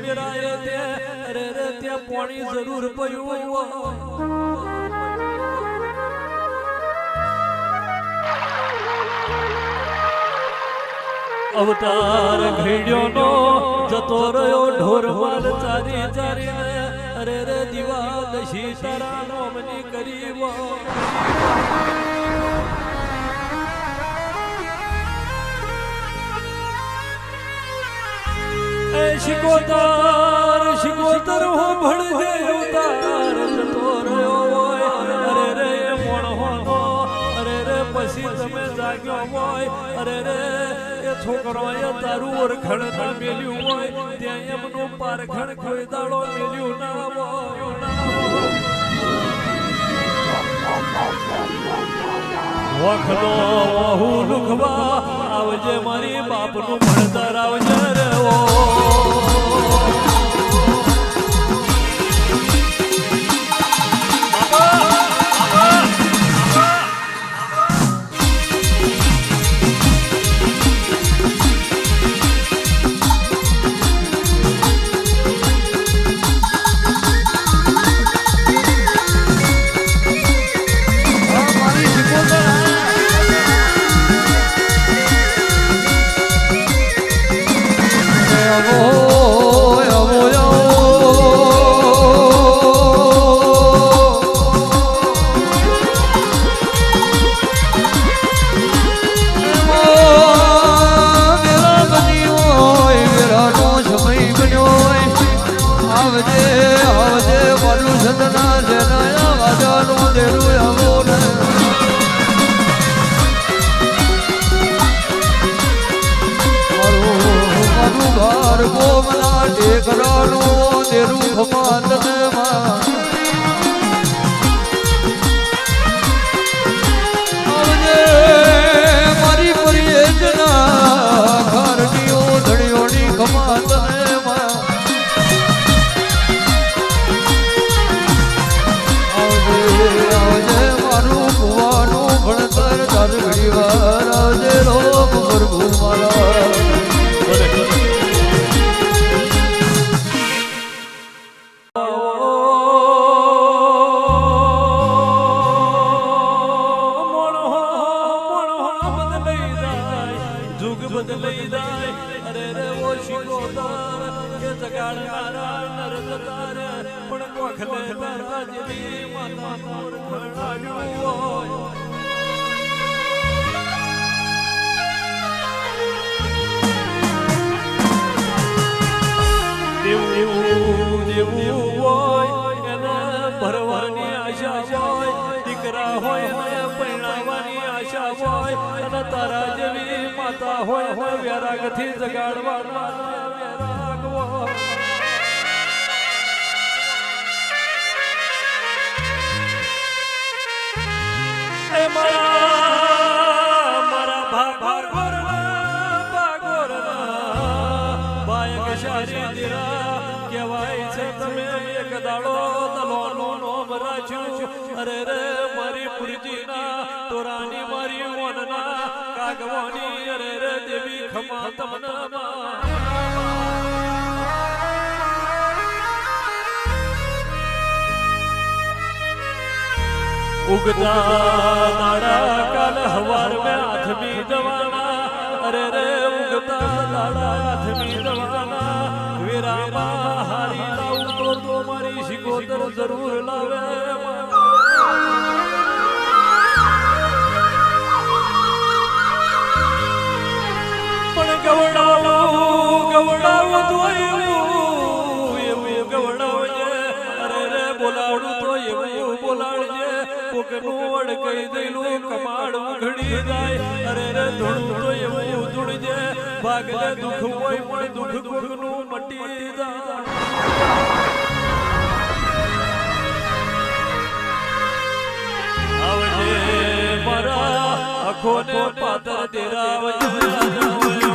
વેરાય તે અરે રે ત્યાં પાણી જરૂર પડ્યું અવતાર ઘડ્યો નો જતો રહ્યો ઢોર માલ ચારી ચારી અરે રે, દીવા દશી તારા નોમની કરી શિકોતર શિકોતર હો ભણ દે ઉતાર જતો રહ્યો હોય. અરે રે, મોણ હો. અરે રે, પછી તમે જાગ્યો હોય. અરે રે, એ છોકરોએ તારું ઓળખણ પણ મેલ્યું હોય. ત્યાં એમનું પારખણ કોઈ દાડો મેલ્યું ના હોય. વખનો વહુ લુખવા, આવજે મારી બાપનું ભણતર, આવજે રે ઓ. ટેકરાનું પણ કોખલે તારા જેવી માતા મોર હોય. દેવું હોય, એને ભરવાની આશા હોય, દીકરા હોય ને પરણાવવાની આશા હોય, અને તારા હોય હોય વેરાગથી જગાડવાના કહેવાય છે, તમે એક દાડો દલોનો નોમ રાખ્યું અરે રે તોરાની મારી કાગવાની અરે રે દેવી ખમા તમના ઉગતા દાડા કાલ હવાર में આથમી દવાના અરે રે, ઉગતા દાડા આથમી દવાના વીરામાં હારી લાવું તો તો મારી શિકોતર જરૂર લાવે. બોલાવડું તો એવું બોલાવજે કોકનું અડકઈ દેલું કમાડ ઉઘડી જાય. અરે રે ધૂણું તો એવું ધૂણજે. ભાગલે દુઃખ હોય પણ દુઃખ કોકનું મટી જાય. આવજે મારા આંખોને પાતર દેરાવજે સમય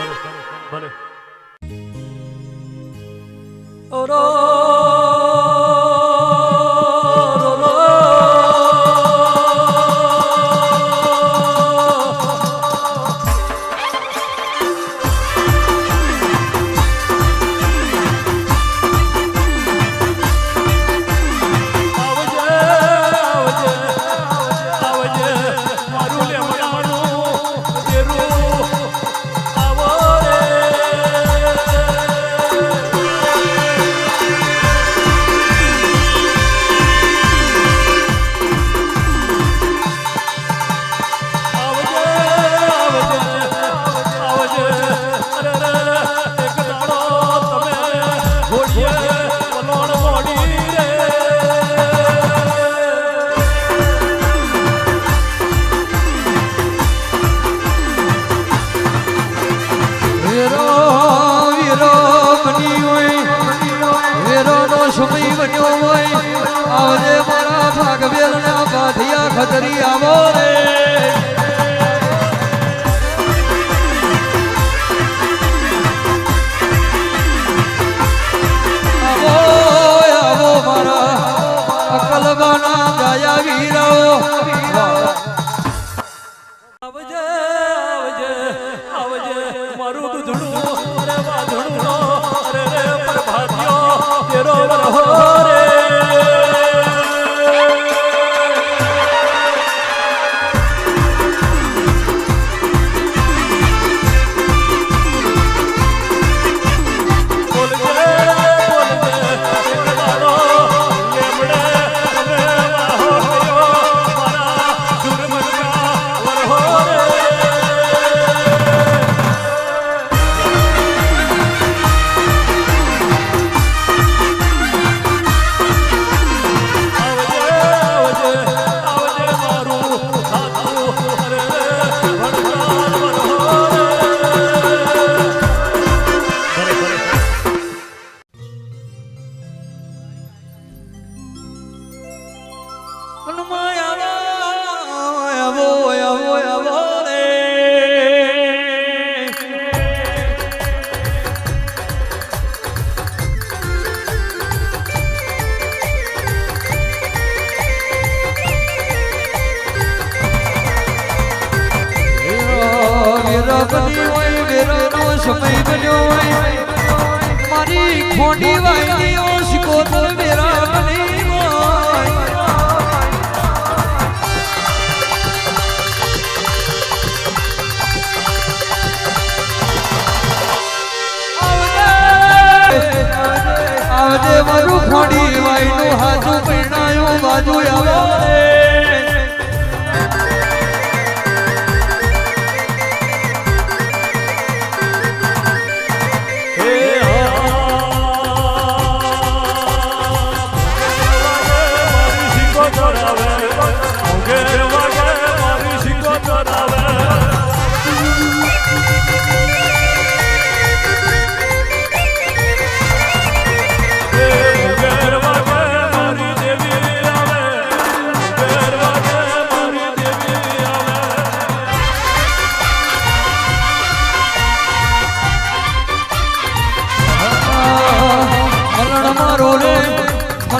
money, money, money. Oh, no. Khatri આવો રે. આવો આવો મારા તેરો વરહો બન્યો હોય. મારી ખોટી વાયની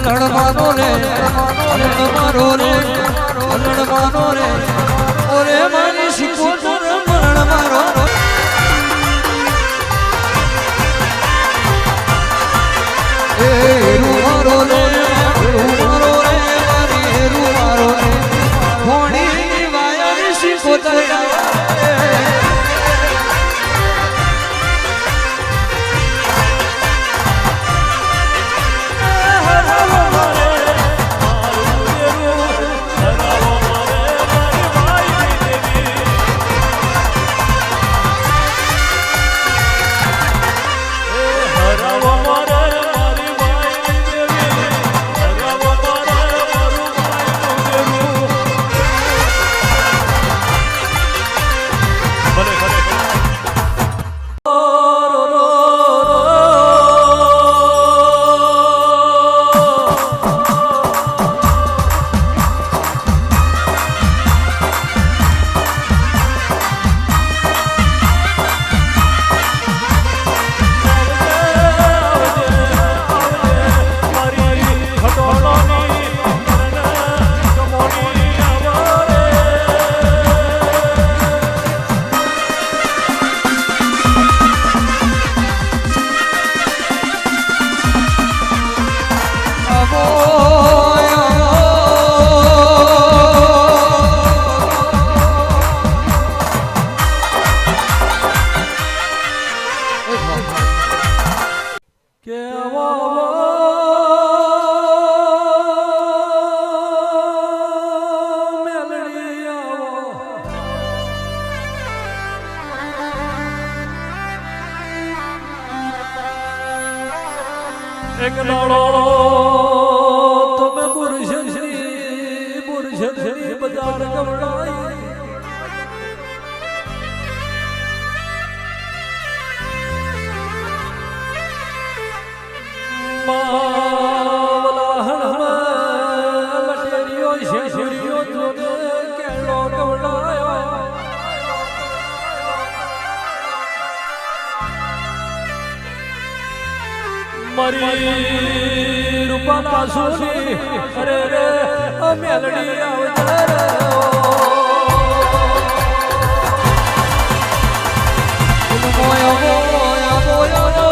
મલણ મારો રે મલણ મારો રે મલણ મારો રે. ઓરે મારી શીખો મલણ મારો એ હેરુ મારો રે, હેરુ મારો રે, મારી હેરુ મારો રે. ઘોડી વાયા શીખો હરાવો એક દાડો તમે બુરશરી બુરશરી બજાર ગવડાઈ મારી રૂપાના સોની અરે રે મેલડી આવજે રે મોય મોય મોય.